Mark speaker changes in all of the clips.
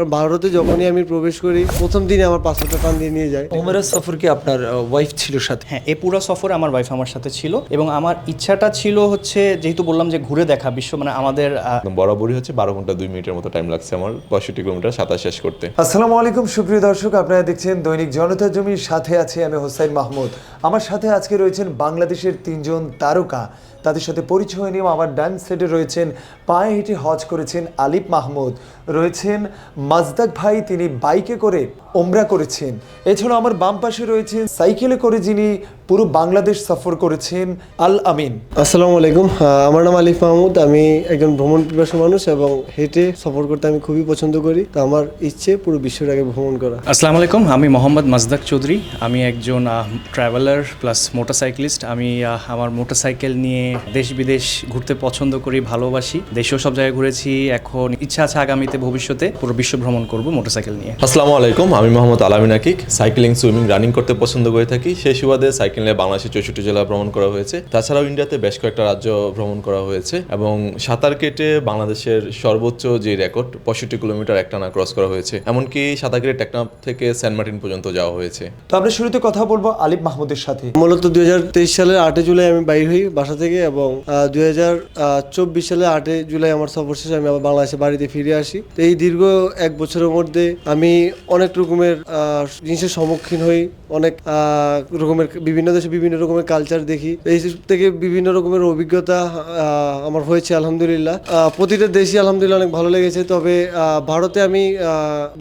Speaker 1: কারণ ভারতে যখনই আমি প্রবেশ করি প্রথম দিনে আমার পাসপোর্টটা টান দিয়ে নিয়ে যায়।
Speaker 2: ওমরাজ সফর কি আপনার ওয়াইফ ছিল সাথে?
Speaker 3: হ্যাঁ এই পুরো সফরে আমার ওয়াইফ আমার সাথে ছিল এবং আমার ইচ্ছাটা ছিল হচ্ছে যেহেতু বললাম যে ঘুরে দেখা বিশ্ব মানে আমাদের
Speaker 4: বরাবরই হচ্ছে বারো ঘণ্টা দুই মিনিটের মতো টাইম লাগছে আমার পঁয়ষট্টি কিলোমিটার সাঁতার শেষ করতে।
Speaker 5: আসসালামু আলাইকুম সুপ্রিয় দর্শক আপনারা দেখছেন দৈনিক জনতা জমির সাথে আছে আমি হোসাইন মাহমুদ। আমার সাথে আজকে রয়েছেন বাংলাদেশের তিনজন তারকা। তাদের সাথে পরিচয় নিয়ে আমার ডান সাইডে রয়েছেন, পায়ে হেঁটে হজ করেছেন আলিফ মাহমুদ। রয়েছেন মাজদাক ভাই, তিনি বাইকে করে ওমরা করেছেন। এছাড়াও আমার বাম পাশে রয়েছেন সাইকেলে করে যিনি পুরো বাংলাদেশ সফর করেছেন আল আমিন।
Speaker 1: আসসালামু আলাইকুম। আমার নাম আলিফ মাহমুদ। আমি একজন ভ্রমণ পিপাসু মানুষ এবং হেঁটে সফর করতে আমি খুবই পছন্দ করি। তো আমার ইচ্ছে পুরো বিশ্বের আগে ভ্রমণ করা।
Speaker 3: আসসালামু আলাইকুম। আমি মোহাম্মদ মাজদাক চৌধুরী। আমি একজন ট্রাভেলার প্লাস মোটরসাইকেলিস্ট আমি আমার মোটরসাইকেল নিয়ে দেশ বিদেশ ঘুরতে পছন্দ করি ভালোবাসি। দেশেও সব জায়গায় ঘুরেছি। এখন ইচ্ছা আছে আগামীতে ভবিষ্যতে পুরো বিশ্ব ভ্রমণ করব মোটরসাইকেল নিয়ে।
Speaker 4: আসসালামু আলাইকুম। আমি মোহাম্মদ আলামিন আকিক সাইক্লিং সুইমিং রানিং করতে পছন্দ করে থাকি। সেই সুবাদে সাইকেল নিয়ে বাংলাদেশের চৌষট্টি জেলা ভ্রমণ করা হয়েছে। তাছাড়াও ইন্ডিয়াতে বেশ কয়েকটা রাজ্য ভ্রমণ করা হয়েছে এবং সাঁতার কেটে বাংলাদেশের সর্বোচ্চ যে রেকর্ড পঁয়ষট্টি কিলোমিটার একটানা ক্রস করা হয়েছে। এমনকি সাঁতার কেটে টেকনাফ থেকে সেন্ট মার্টিন পর্যন্ত যাওয়া হয়েছে।
Speaker 5: তো আমরা শুরুতে কথা বলব আলিফ মাহমুদের সাথে।
Speaker 1: মূলত দুই হাজার তেইশ সালের আটই জুলাই আমি বাইর হই বাসা থেকে এবং দুই চব্বিশ সালের আটই জুলাই আমার সফর শেষে আমি আবার বাংলাদেশে বাড়িতে ফিরে আসি। তো এই দীর্ঘ এক বছরের মধ্যে আমি অনেক রকমের জিনিসের সম্মুখীন হই, অনেক রকমের, বিভিন্ন দেশে বিভিন্ন রকমের কালচার দেখি। এই থেকে বিভিন্ন রকমের অভিজ্ঞতা আমার হয়েছে, আলহামদুলিল্লাহ। প্রতিটা দেশই আলহামদুলিল্লাহ অনেক ভালো লেগেছে, তবে ভারতে আমি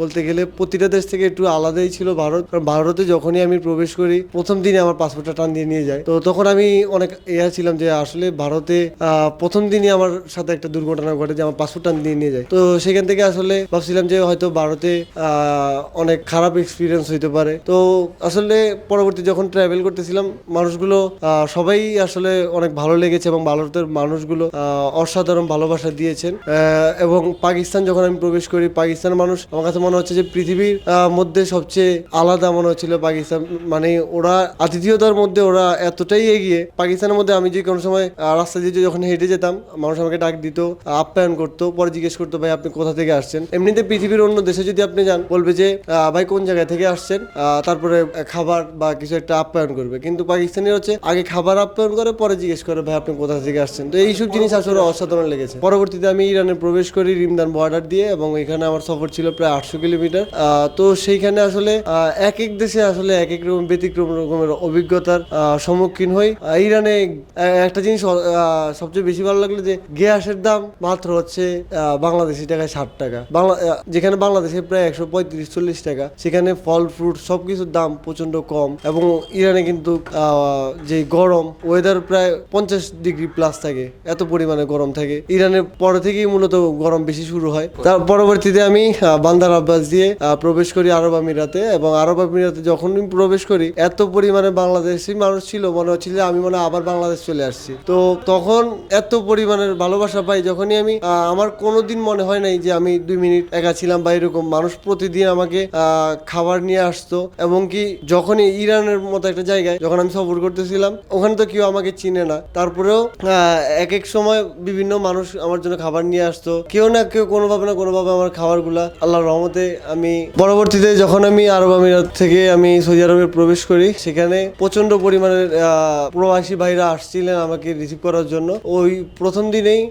Speaker 1: বলতে গেলে প্রতিটা দেশ থেকে একটু আলাদাই ছিল ভারত। কারণ ভারতে যখনই আমি প্রবেশ করি, প্রথম দিনে আমার পাসপোর্টটা টান দিয়ে নিয়ে যায়। তো তখন আমি অনেক ইয়া ছিলাম যে, আসলে ভারতে প্রথম দিনই আমার সাথে একটা দুর্ঘটনা ঘটে যে, আমার পাসপোর্ট টান দিয়ে নিয়ে যায়। তো সেখান থেকে আসলে ভাবছিলাম যে, হয়তো ভারতে অনেক খারাপ এক্সপিরিয়েন্স হইতে পারে। তো আসলে পরবর্তী যখন ট্রাভেল করতেছিলাম, মানুষগুলো সবাই আসলে অনেক ভালো লেগেছে এবং ভারতের মানুষগুলো অসাধারণ ভালোবাসা দিয়েছেন। এবং পাকিস্তান যখন আমি প্রবেশ করি, পাকিস্তানের মানুষ, আমার কাছে মনে হচ্ছে যে পৃথিবীর মধ্যে সবচেয়ে আলাদা মনে হচ্ছিল পাকিস্তান। মানে ওরা আতিথেয়তার মধ্যে ওরা এতটাই এগিয়ে, পাকিস্তানের মধ্যে আমি যে কোনো সময় রাস্তা দিয়ে যখন হেঁটে যেতাম, মানুষ আমাকে ডাক দিত, আপ্যায়ন করতো, পরে জিজ্ঞেস করতো, ভাই, আপনি কোথা থেকে আসছেন? এমনিতে পৃথিবীর অন্য দেশে যদি আপনি যান, বলবে যে ভাই কোন জায়গা থেকে আসছেন তারপরে খাবার বা কিছু একটা আপ্যায়ন করবে। কিন্তু পাকিস্তানি হচ্ছে আগে খাবার আপ্যায়ন করে, পরে জিজ্ঞেস করে, ভাই, আপনি কোথা থেকে আসছেন? তো এইসব জিনিস আসলে অসাধারণ লেগেছে। পরবর্তীতে আমি ইরানে প্রবেশ করি, রিমদান বর্ডার দিয়ে, এবং এখানে আমার সফর ছিল প্রায় আটশো কিলোমিটার। তো সেইখানে আসলে এক এক দেশে আসলে এক এক রকম ব্যতিক্রম রকমের অভিজ্ঞতার সম্মুখীন হই। ইরানে একটা জিনিস সবচেয়ে বেশি ভালো লাগল যে, গ্যাসের দাম মাত্র হচ্ছে বাংলাদেশি টাকায় ষাট টাকা। বাংলা যেখানে বাংলাদেশে প্রায় একশো পঁয়ত্রিশ, চল্লিশ টাকা। সেখানে ফল ফ্রুট সবকিছুর দাম প্রচণ্ড কম এবং ইরানে কিন্তু যে গরম ওয়েদার প্রায় পঞ্চাশ ডিগ্রি প্লাস থাকে, এত পরিমাণে গরম থাকে। ইরানের পরে থেকেই মূলত গরম বেশি শুরু হয়। তার পরবর্তীতে আমি বান্দার আব্বাস দিয়ে প্রবেশ করি আরব আমিরাতে এবং আরব আমিরাতে যখন প্রবেশ করি, এত পরিমাণে বাংলাদেশি মানুষ ছিল, মনে হচ্ছিল আমি মনে আবার বাংলাদেশ চলে আসছি। তো তখন এত পরিমাণের ভালোবাসা পাই যখনই আমি আমার কোনোদিন মনে হয় নাই যে আমি দুই মিনিট একা ছিলাম বা এরকম। মানুষ প্রতিদিন আমাকে খাবার নিয়ে আসতো, এবং কি যখনই ইরানের মতো একটা জায়গায় যখন আমি সফর করতেছিলাম, ওখানে তো কেউ আমাকে চিনে না। তারপরেও এক এক সময় বিভিন্ন মানুষ আমার জন্য খাবার নিয়ে আসতো। কেউ না কেউ কোনোভাবে না কোনোভাবে আমার খাবারগুলা আল্লাহর রহমতে আমি পরবর্তীতে যখন আমি আরব আমিরাত থেকে আমি সৌদি আরবে প্রবেশ করি, সেখানে প্রচণ্ড পরিমাণের প্রবাসী ভাইরা আসছিলেন আমাকে রিসিভ করার জন্য। ওই প্রথম দিনেই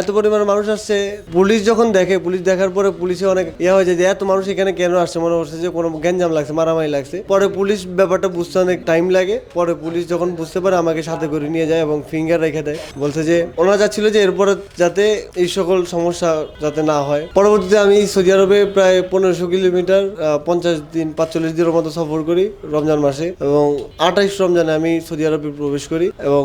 Speaker 1: এত পরিমাণে মানুষ আসছে। পুলিশ যখন দেখে, পুলিশ দেখার পরে পুলিশে অনেক ইয়ে হয়ে যায় যে, এত মানুষ এখানে কেন আসছে? মনে হচ্ছে যে কোনো গ্যাঞ্জাম লাগছে, মারামারি লাগছে। পরে পুলিশ ব্যাপারটা বুঝতে অনেক টাইম লাগে। পরে পুলিশ যখন বুঝতে পারে, আমাকে সাথে করে নিয়ে যায় এবং ফিঙ্গার রেখে দেয়। বলছে যে, ওনারা যাচ্ছিল যে এরপরে যাতে এই সকল সমস্যা যাতে না হয়। পরবর্তীতে আমি সৌদি আরবে প্রায় পনেরোশো কিলোমিটার পঞ্চাশ দিন, পাঁচচল্লিশ দিনের মতো সফর করি রমজান মাসে এবং আঠাইশ রমজানে আমি সৌদি আরবে প্রবেশ করি এবং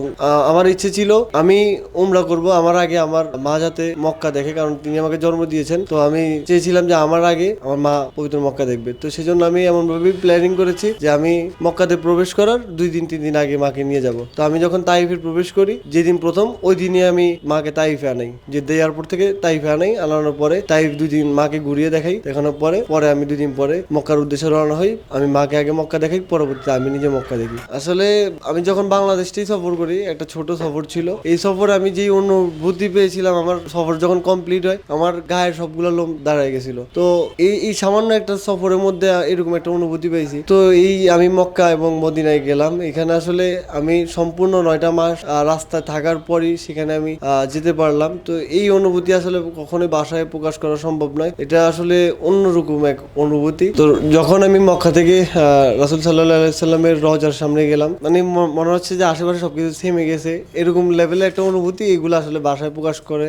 Speaker 1: আমার ইচ্ছে ছিল আমি উমরা করব। আমার আগে আমার মা যাতে মক্কা দেখে, কারণ তিনি আমাকে জন্ম দিয়েছেন। তো আমি চেয়েছিলাম যে আমার আগে আমার মা পবিত্র মক্কা দেখবে। তো সেজন্য আমি এমনভাবে প্ল্যানিং করেছি যে আমি মক্কাতে প্রবেশ করার দুই দিন, তিন দিন আগে মাকে নিয়ে যাব। তো আমি যখন তাইফে প্রবেশ করি, যেদিন প্রথম, ওই দিনই আমি মাকে তাইফে আনাই। যে এয়ারপোর্ট থেকে তাইফে আনাই, আনানোর পরে তাইফ দুই দিন মাকে ঘুরিয়ে দেখাই, দেখানোর পরে পরে আমি দুই দিন পরে মক্কার উদ্দেশ্যে রওনা হই, আমি মাকে আগে মক্কা দেখাই, পরবর্তীতে আমি নিজে মক্কা দেখি। আসলে আমি যখন বাংলাদেশটাই সফর করি, একটা ছোট সফর ছিল। এই সফরে আমি যেই অনুভূতি পেয়েছিলাম, আমার সফর যখন কমপ্লিট হয়, আমার গায়ের সবগুলো লোম দাঁড়ায় গেছিল। তো এই এই সামান্য একটা সফরের মধ্যে এরকম একটা অনুভূতি পেয়েছি। তো এই আমি মক্কা এবং মদিনায় গেলাম। এখানে আসলে আমি সম্পূর্ণ নয়টা মাস রাস্তায় থাকার পরই সেখানে আমি যেতে পারলাম। তো এই অনুভূতি আসলে কখনোই বাসায় প্রকাশ করা সম্ভব নয়। এটা আসলে অন্যরকম এক অনুভূতি। তো যখন আমি মক্কা থেকে রাসুল সাল্লাহ সাল্লামের রজার সামনে গেলাম মানে মনে হচ্ছে যে আশেপাশে সবকিছু থেমে গেছে। এরকম লেভেলে একটা অনুভূতি এগুলো আসলে বাসায় প্রকাশ করে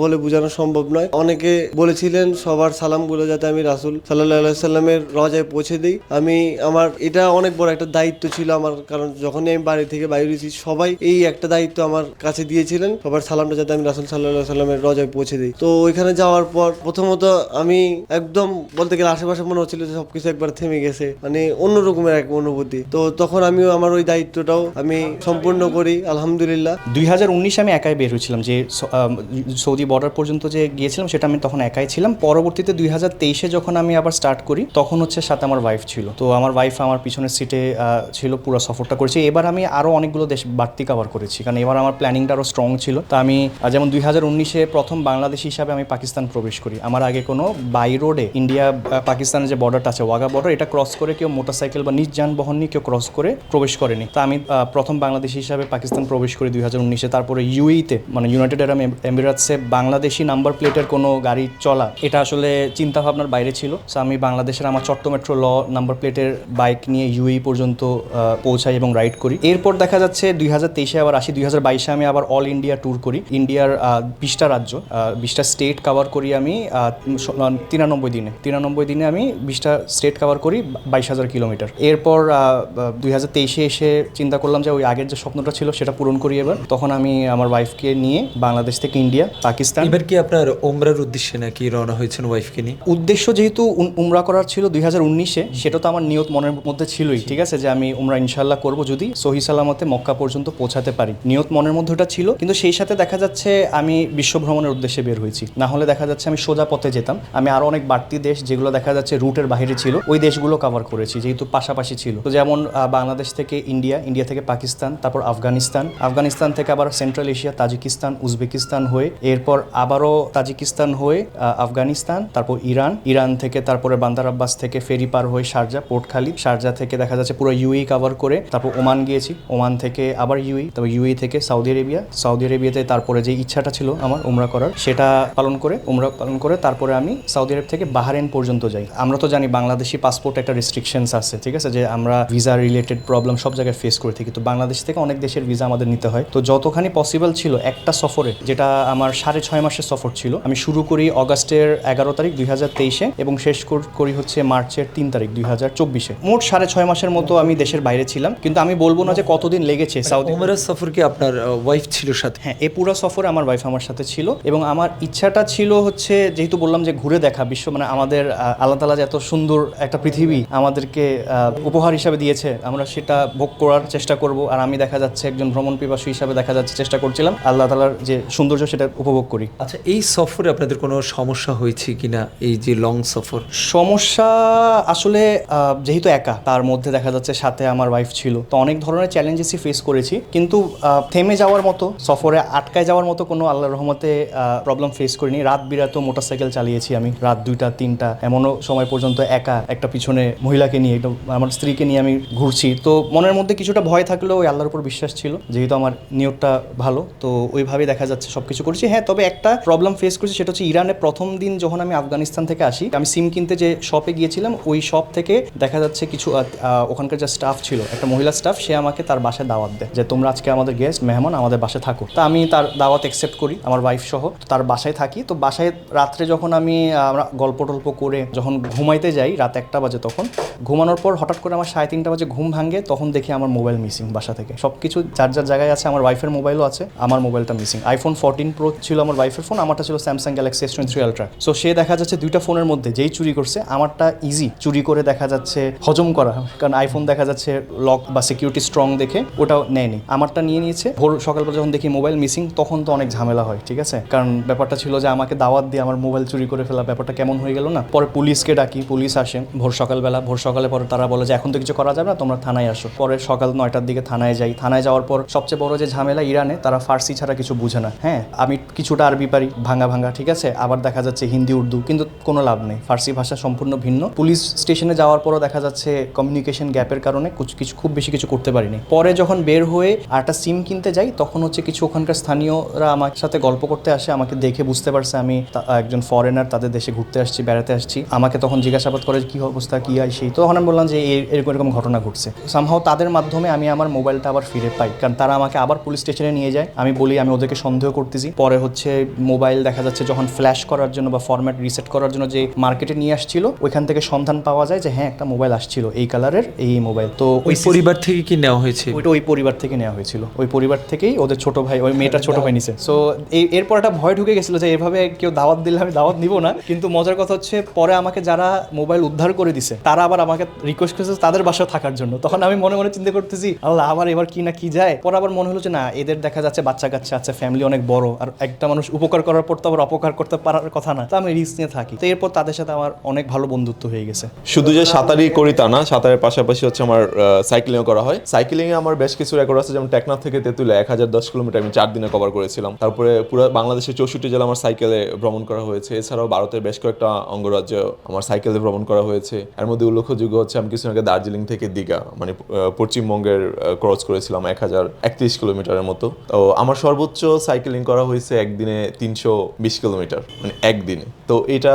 Speaker 1: বলে বোঝানো সম্ভব নয়। অনেকে বলেছিলেন, সবার সালামগুলো যাতে আমি রাসুল সাল্লাহ সাল্লামের রজায় পৌঁছে দিই। আমি আমার, এটা অনেক বড় একটা দায়িত্ব ছিল আমার, কারণ যখনই আমি বাড়ি থেকে বাইরে হয়েছি, সবাই এই একটা দায়িত্ব আমার কাছে দিয়েছিলেন। সবার সালামটা যাতে আমি রাসুল সাল্লাহ সাল্লামের রজায় পৌঁছে দিই। তো ওইখানে যাওয়ার পর প্রথমত আমি একদম বলতে গেলে আশেপাশে মনে হচ্ছিল যে সবকিছু একবার থেমে গেছে মানে অন্যরকমের এক অনুভূতি। তো তখন আমিও আমার ওই দায়িত্বটাও আমি সম্পূর্ণ করি, আলহামদুলিল্লাহ।
Speaker 3: দুই হাজার উনিশে আমি একাই বের হয়েছিলাম, যে সৌদি বর্ডার পর্যন্ত যে গিয়েছিলাম, সেটা আমি তখন একাই ছিলাম। পরবর্তীতে দুই হাজার তেইশে যখন আমি আবার স্টার্ট করি তখন হচ্ছে সাথে আমার ওয়াইফ ছিল। তো আমার ওয়াইফ আমার পিছনের সিটে ছিল, পুরো সফরটা করেছি। এবার আমি আরও অনেকগুলো দেশ বাড়তি কভার করেছি। কারণ এবার আমার প্ল্যানিংটা আরও স্ট্রং ছিল। তা আমি যেমন দুই হাজার উনিশে প্রথম বাংলাদেশ হিসাবে আমি পাকিস্তান প্রবেশ করি। আমার আগে কোনো বাই রোডে ইন্ডিয়া পাকিস্তানের যে বর্ডারটা আছে ওয়াগা বর্ডার এটা ক্রস করে কেউ মোটরসাইকেল বা নিজ যানবাহন নিয়ে কেউ ক্রস করে প্রবেশ করেনি। তা আমি প্রথম বাংলাদেশ হিসাবে পাকিস্তান প্রবেশ করি দুই হাজার উনিশে। তারপরে ইউইতে মানে ইউনাইটেড আরব এম- এমিরাটসে বাংলাদেশি নাম্বার প্লেটের কোনো গাড়ি চলা, এটা আসলে চিন্তা ভাবনার বাইরে ছিল। সো আমি বাংলাদেশের আমার চট্ট মেট্রো ল নাম্বার প্লেটের বাইক নিয়ে ইউই পর্যন্ত পৌঁছাই এবং রাইড করি। এরপর দেখা যাচ্ছে দুই হাজার তেইশে আবার আসি দুই হাজার বাইশে আমি আবার অল ইন্ডিয়া ট্যুর করি। ইন্ডিয়ার বিশটা রাজ্য বিশটা স্টেট কাভার করি আমি তিরানব্বই দিনে। তিরানব্বই দিনে আমি বিশটা স্টেট কাভার করি বাইশ হাজার কিলোমিটার। এরপর দুই হাজার তেইশে এসে চিন্তা করলাম যে ওই আগের যে স্বপ্নটা ছিল সেটা পূরণ করি এবার। তখন আমি আমার ওয়াইফকে নিয়ে বাংলাদেশ থেকে ইন্ডিয়া পাকিস্তান।
Speaker 2: এবার কি আপনার ওমরার উদ্দেশ্যে নাকি রওনা হয়েছেন ওয়াইফকে নিয়ে?
Speaker 3: উদ্দেশ্য যেহেতু উমরা করার ছিল দুই হাজার উনিশে, সেটা তো আমার নিয়ত মনের মধ্যে ছিলই, ঠিক আছে? যে আমি উমরা ইনশাল্লাহ করব যদি সহি সালামতে মক্কা পর্যন্ত পৌঁছাতে পারি। নিয়ত মনের মধ্যে ওটা ছিল, কিন্তু সেই সাথে দেখা যাচ্ছে আমি বিশ্ব ভ্রমণের উদ্দেশ্যে বের হয়েছি। না হলে দেখা যাচ্ছে আমি সোজা পথে যেতাম। আমি আরও অনেক বাড়তি দেশ যেগুলো দেখা যাচ্ছে রুটের বাইরে ছিল, ওই দেশগুলো কভার করেছি, যেহেতু পাশাপাশি ছিল। তো যেমন বাংলাদেশ থেকে ইন্ডিয়া ইন্ডিয়া থেকে পাকিস্তান, তারপর আফগানিস্তান। আফগানিস্তান থেকে আবার সেন্ট্রাল এশিয়া, তাজিকিস্তান, উজবেকিস্তান হয়ে, এরপর আবারও তাজিকিস্তান হয়ে আফগানিস্তান, তারপর ইরান ইরান থেকে তারপরে বান্দার আব্বাস থেকে ফেরি পার হয়ে শারজা পোর্ট খালিদ শারজা থেকে দেখা যাচ্ছে পুরো ইউই কভার করে। তারপর ওমান গিয়েছি। ওমান থেকে আবার ইউই তারপর ইউই থেকে সৌদি আরেবিয়া সৌদি আরেবিয়াতে তারপরে যে ইচ্ছাটা ছিল আমার উমরা করার, সেটা পালন করে, উমরা পালন করে তারপরে আমি সৌদি আরব থেকে বাহারেন পর্যন্ত যাই। আমরা তো জানি বাংলাদেশি পাসপোর্ট একটা রেস্ট্রিকশনস আছে, ঠিক আছে? যে আমরা ভিসা রিলেটেড প্রবলেম সব জায়গায় ফেস করে থাকি। তো বাংলাদেশ থেকে অনেক দেশের ভিসা আমাদের নিতে হয়। তো যতখানি পসিবল ছিল একটা সফরে, যেটা আমার সাড়ে ছয় মাসের সফর ছিল, আমি শুরু করি অগাস্টের এগারো তারিখ দুই হাজার তেইশে এবং শেষ কর- করি হচ্ছে মার্চের তিন তারিখ দুই হাজার চব্বিশে। মোট সাড়ে ছয় মাসের মতো আমি দেশের বাইরে ছিলাম। কিন্তু আমি বলব না যে কতদিন লেগেছে সাউদি
Speaker 2: ওমরার সফর কি আপনার ওয়াইফ ছিল সাথে?
Speaker 3: হ্যাঁ এ পুরো সফরে আমার ওয়াইফ আমার সাথে ছিল এবং আমার ইচ্ছাটা ছিল হচ্ছে যেহেতু বললাম যে ঘুরে দেখা বিশ্ব মানে আমাদের আল্লাহ তালা যে এত সুন্দর একটা পৃথিবী আমাদেরকে উপহার হিসাবে দিয়েছে আমরা সেটা ভোগ করার চেষ্টা করব। আর আমি দেখা যাচ্ছে একজন ভ্রমণ পিপাসু হিসাবে দেখা যাচ্ছে চেষ্টা করছিলাম। আল্লাহ তালার যে সৌন্দর্য সেটা উপভোগ করি।
Speaker 2: আচ্ছা এই সফরে আপনাদের কোনো সমস্যা হয়েছে কিনা? এই যে লং সফর?
Speaker 3: সমস্যা আসলে যেহেতু একা, তার মধ্যে দেখা যাচ্ছে সাথে আমার ওয়াইফ ছিল। তো অনেক ধরনের চ্যালেঞ্জেসই ফেস করেছি। কিন্তু থেমে যাওয়ার মতো, সফরে আটকায় যাওয়ার মতো কোনো আল্লাহর রহমতে প্রবলেম ফেস করিনি। রাত বিরাতেও মোটরসাইকেল চালিয়েছি আমি। রাত দুইটা, তিনটা, এমনও সময় পর্যন্ত একা একটা পিছনে মহিলাকে নিয়ে আমার স্ত্রীকে নিয়ে আমি ঘুরছি। তো মনের মধ্যে কিছুটা ভয় থাকলেও ওই আল্লাহর উপর বিশ্বাস ছিল। যেহেতু আমার নিয়তটা ভালো, তো ওইভাবে দেখা যাচ্ছে সব কিছু করেছি। হ্যাঁ তবে একটা প্রবলেম ফেস করেছি, সেটা হচ্ছে ইরানে প্রথম দিন যখন আমি আফগানিস্তান থেকে আসি, আমি সিম কিনতে যে শপে গিয়েছিলাম, ওই শপ থেকে দেখা যাচ্ছে কিছু ওখানকার যে স্টাফ ছিল, একটা মহিলা স্টাফ সে আমাকে তার বাসায় দাওয়াত দেয় যে, তোমরা আজকে আমাদের গেস্ট মেহমান, আমাদের বাসায় থাকো। তা আমি তার দাওয়াত অ্যাকসেপ্ট করি, আমার ওয়াইফ সহ তার বাসায় থাকি। তো বাসায় রাত্রে যখন আমি আমরা গল্প টল্প করে যখন ঘুমাইতে যাই, রাত একটা বাজে তখন, ঘুমানোর পর হঠাৎ করে আমার সাড়ে তিনটা বাজে ঘুম ভাঙে, তখন দেখি আমার মোবাইল মিসিং বাসা থেকে। সব কিছু যার যার জায়গায় আছে, আমার ওয়াইফের মোবাইলও আছে, আমার মোবাইলটা মিসিং আইফোন ফোরটিন প্রো ছিল আমার ওয়াইফের ফোন আমারটা ছিল Samsung Galaxy S twenty three ultra so সে দেখা যাচ্ছে দুইটা ফোনের মধ্যে, যেই চুরি করছে আমারটা আমারটা ইজি চুরি করে দেখা যাচ্ছে, হজম করা। কারণ আইফোন দেখা যাচ্ছে লক বা সিকিউরিটি স্ট্রং দেখে ওটাও নেয়নি। আমারটা নিয়ে নিয়েছে। ভোর সকালবেলা যখন দেখি মোবাইল মিসিং তখন তো অনেক ঝামেলা হয়, ঠিক আছে? কারণ ব্যাপারটা ছিল যে আমাকে দাওয়াত দিয়ে আমার মোবাইল চুরি করে ফেলা, ব্যাপারটা কেমন হয়ে গেল না? পরে পুলিশকে ডাকি, পুলিশ আসে ভোর সকালবেলা। ভোর সকালে পরে তারা বলে যে, এখন তো কিছু করা যাবে না, তোমরা থানায় আসো। পরে সকাল নয়টার দিকে থানায় যাই। থানায় যাওয়ার পর সবচেয়ে বড় যে ঝামেলা ইরানে, তারা ফার্সি ছাড়া কিছু বুঝে না। হ্যাঁ আমি কিছুটা আরবি পারি, ভাঙা ভাঙা, ঠিক আছে? আবার দেখা যাচ্ছে হিন্দি, উর্দু, কিন্তু কোনো লাভ নেই। ফার্সি ভাষা সম্পূর্ণ ভিন্ন। পুলিশ স্টেশনে যাওয়ার পরও দেখা যাচ্ছে কমিউনিকেশন গ্যাপের কারণে কুছ- খুব বেশি কিছু করতে পারিনি। পরে যখন বের হয়ে আর একটা সিম কিনতে যাই, তখন হচ্ছে কিছু ওখানকার স্থানীয়রা আমার সাথে গল্প করতে আসে, আমাকে দেখে বুঝতে পারছে আমি একজন ফরেনার তাদের দেশে ঘুরতে আসছি, বেড়াতে আসছি। আমাকে তখন জিজ্ঞাসাবাদ করে কি অবস্থা? কি হয়? সেই তখন আমি বললাম যে এরকম এরকম ঘটনা ঘটছে। সামহাও তাদের মাধ্যমে আমি আমার মোবাইলটা আবার ফিরে পাই, কারণ তারা আমাকে আবার পুলিশ স্টেশনে নিয়ে যায়। আমি বলি, আমি ওদেরকে সন্দেহ করতেছি। পরে হচ্ছে মোবাইল দেখা যাচ্ছে যখন ফ্ল্যাশ করার জন্য বা ফরম্যাট রিসেট করার জন্য যে মার্কেটে নিয়ে আসছিল, ওইখান থেকে সন্ধান পাওয়া যায় যে হ্যাঁ একটা মোবাইল আসছিল এই কালারের এই মোবাইল। তো
Speaker 2: ওই পরিবার থেকে কি নেওয়া হয়েছে?
Speaker 3: ওইটা ওই পরিবার থেকে নেওয়া হয়েছিল। ওই পরিবার থেকেই ওদের ছোট ভাই ওই মেয়েটা ছোট ভাই নিছে। সো এই এরপর একটা ভয় ঢুকে গেছিল যে এভাবে কেউ দাওয়াত দিলে আমি দাওয়াত নিব না। কিন্তু মজার কথা হচ্ছে পরে আমাকে যারা মোবাইল উদ্ধার করে দিছে তারা আবার আমাকে রিকোয়েস্ট করেছে তাদের বাসায় থাকার জন্য। তখন আমি মনে মনে চিন্তা করতেছি আল্লাহ আবার এবার কি না কি যায়? পরে আবার মনে হলো যে না এদের দেখা যাচ্ছে বাচ্চা কাচ্চা আছে ফ্যামিলি অনেক বড় আর একটা মানুষ উপকার করার পর তো আবার অপকার করতে পারার কথা না। তো আমি রিস্ক নিয়ে থাকি। তো এরপর তাদের সাথে আমার অনেক ভালো বন্ধুত্ব হয়ে গেছে।
Speaker 4: শুধু যে সাঁতারই করি তা না, সাঁতারের পাশাপাশি হচ্ছে আমার সাইক্লিংও করা হয়। সাইক্লিং এ আমার বেশ কিছু রেকর্ড আছে, যেমন টেকনাফ থেকে তেঁতুলে এক হাজার দশ কিলোমিটার আমি চার দিনে কভার করেছিলাম। তারপরে পুরো বাংলাদেশের চৌষট্টি জেলা আমার সাইকেলে ভ্রমণ করা হয়েছে। এছাড়াও ভারতের বেশ কয়েকটা অঙ্গরাজ্য আমার সাইকেলে ভ্রমণ করা হয়েছে। এর মধ্যে উল্লেখযোগ্য হচ্ছে, আমি কিছু আগে দার্জিলিং থেকে দীঘা মানে পশ্চিমবঙ্গের ক্রস করেছিলাম এক হাজার একত্রিশ কিলোমিটারের মতো। তো আমার সর্বোচ্চ সাইকেলিং করা হয়েছে একদিনে তিনশো বিশ কিলোমিটার মানে একদিনে। তো এটা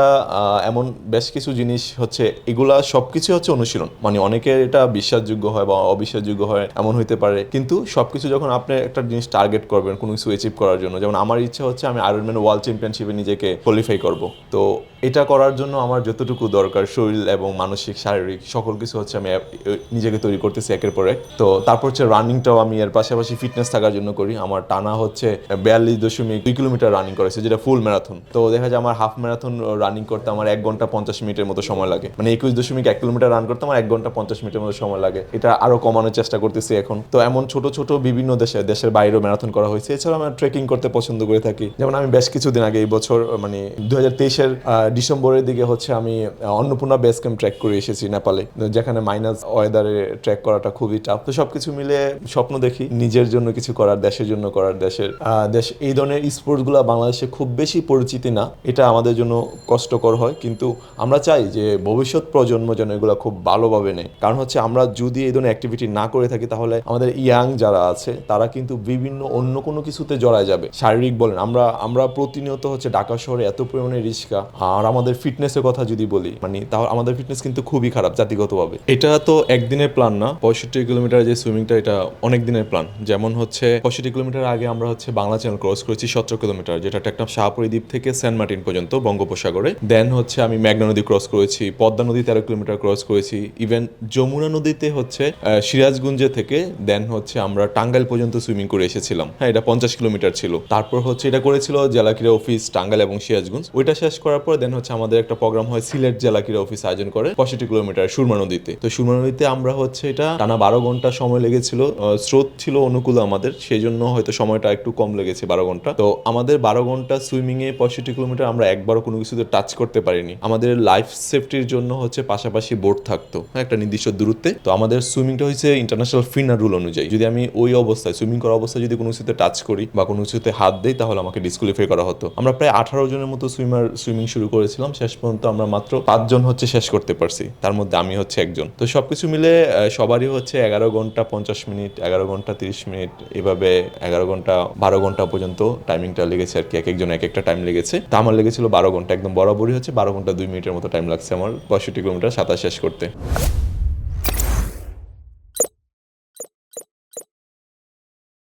Speaker 4: এমন বেশ কিছু জিনিস হচ্ছে, এগুলা সবকিছু হচ্ছে অনুশীলন। মানে অনেকের এটা বিশ্বাসযোগ্য হয় বা অবিশ্বাসযোগ্য হয়, এমন হইতে পারে। কিন্তু সবকিছু যখন আপনি একটা জিনিস টার্গেট করবেন, কোনো কিছু অ্যাচিভ করার জন্য, যেমন আমার ইচ্ছা হচ্ছে আমি আয়রনম্যান ওয়ার্ল্ড চ্যাম্পিয়নশিপে নিজেকে কোয়ালিফাই করব। তো এটা করার জন্য আমার যতটুকু দরকার, শরীর এবং মানসিক, শারীরিক, সকল কিছু হচ্ছে আমি নিজেকে তৈরি করতেছি একের পর এক। তো তারপর হচ্ছে রানিংটাও আমি এর পাশাপাশি ফিটনেস থাকার জন্য করি। আমার টানা হচ্ছে বিয়াল্লিশ দশমিক দুই কিলোমিটার রানিং করেছে, যেটা ফুল ম্যারাথন তো দেখা যায় আমার হাফ ম্যারাথন রানিং করতে আমার এক ঘণ্টা পঞ্চাশ মিনিটের মতো সময় লাগে। মানে একুশ দশমিক এক কিলোমিটার রান করতে আমার এক ঘণ্টা পঞ্চাশ মিনিটের মতো সময় লাগে। এটা আরও কমানোর চেষ্টা করতেছি এখন। তো এমন ছোট ছোট বিভিন্ন দেশে, দেশের বাইরেও ম্যারাথন করা হয়েছে। এছাড়াও আমি ট্রেকিং করতে পছন্দ করে থাকি। যেমন আমি বেশ কিছুদিন আগে এই বছর মানে দু হাজার তেইশের ডিসেম্বরের দিকে হচ্ছে আমি অন্নপূর্ণা বেস ক্যাম্প ট্র্যাক করে এসেছি নেপালে। যেখানে মাইনাস ওয়েদারে ট্র্যাক করাটা খুবই টাফ তো সবকিছু মিলে স্বপ্ন দেখি, নিজের জন্য কিছু করার, দেশের জন্য করার, দেশের দেশ, এই ধরনের স্পোর্টসগুলা বাংলাদেশে খুব বেশি পরিচিতি না। এটা আমাদের জন্য কষ্টকর হয়। কিন্তু আমরা চাই যে ভবিষ্যৎ প্রজন্ম যেন এগুলো খুব ভালোভাবে নেয়। কারণ হচ্ছে আমরা যদি এই ধরনের অ্যাক্টিভিটি না করে থাকি, তাহলে আমাদের ইয়াং যারা আছে, তারা কিন্তু বিভিন্ন অন্য কোনো কিছুতে জড়ায় যাবে। শারীরিক বলেন, আমরা আমরা প্রতিনিয়ত হচ্ছে ঢাকা শহরে এত পরিমাণে রিক্সা আর আমাদের ফিটনেসের কথা যদি বলি মানে তাহলে আমাদের ফিটনেস কিন্তু খুবই খারাপ জাতিগতভাবে। এটা তো একদিনের প্ল্যান না, পঁয়ষট্টি কিলোমিটার যে সুইমিংটা এটা অনেক দিনের প্ল্যান যেমন হচ্ছে, পঁয়ষট্টি কিলোমিটার আগে আমরা হচ্ছে বাংলা চ্যানেল ক্রস করেছি সতেরো কিলোমিটার, যেটা টেকনাফ শাহপুরি দ্বীপ থেকে সেন্ট মার্টিন পর্যন্ত, বঙ্গোপসাগরে। দেন হচ্ছে আমি মেঘনা নদী ক্রস করেছি, পদ্মা নদী তেরো কিলোমিটার ক্রস করেছি ইভেন যমুনা নদীতে হচ্ছে সিরাজগঞ্জে থেকে দেন হচ্ছে আমরা টাঙ্গাইল পর্যন্ত সুইমিং করে এসেছিলাম। হ্যাঁ এটা পঞ্চাশ কিলোমিটার ছিল। তারপর হচ্ছে এটা করেছিল জেলা ক্রীড়া অফিস টাঙ্গাইল এবং সিরাজগঞ্জ। ওইটা শেষ করার পর দেন হচ্ছে আমাদের একটা প্রোগ্রাম হয় সিলেট জেলা ক্রীড়া অফিস আয়োজন করে পঁয়ষট্টি কিলোমিটার সুরমা নদীতে। তো সুরমা নদীতে আমরা হচ্ছে এটা টানা বারো ঘণ্টা সময় লেগেছিল। স্রোত ছিল অনুকূল আমাদের সেই জন্য হয়তো সময়টা একটু কম লেগেছে বারো ঘণ্টা। তো আমাদের বারো ঘণ্টা সুইমিং এ পঁয়ষট্টি কিলোমিটার আমরা একবারও কোনো কিছুতে টাচ করতে পারিনি। আমাদের লাইফ সেফটির জন্য হচ্ছে পাশাপাশি বোর্ড থাকতো, একটা নির্দিষ্ট দূরত্বে। তো আমাদের সুইমিংটা হচ্ছে ইন্টারন্যাশনাল ফিনার রুল অনুযায়ী। যদি আমি ওই অবস্থায়, সুইমিং করা অবস্থায় যদি কোনো কিছুতে টাচ করি বা কোনো কিছুতে হাত দেই, তাহলে আমাকে ডিসকুলিফাই করা হতো। আমরা প্রায় আঠারো জনের মতো সুইমার সুইমিং শুরু করেছিলাম শেষ পর্যন্ত আমরা মাত্র পাঁচজন হচ্ছে শেষ করতে পারছি। তার মধ্যে আমি হচ্ছে একজন। তো সবকিছু মিলে আহ, সবারই হচ্ছে এগারো ঘণ্টা পঞ্চাশ মিনিট এগারো ঘণ্টা তিরিশ মিনিট এভাবে এগারো ঘণ্টা বারো ঘণ্টা পর্যন্ত টাইমিংটা লেগেছে আর কি। এক একজন এক একটা টাইম লেগেছে। তা আমার লেগেছিল বারো ঘণ্টা একদম বরাবরই হচ্ছে বারো ঘণ্টা দুই মিনিটের মতো টাইম লাগছে আমার পঁয়ষট্টি কিলোমিটার সাঁতার শেষ করতে।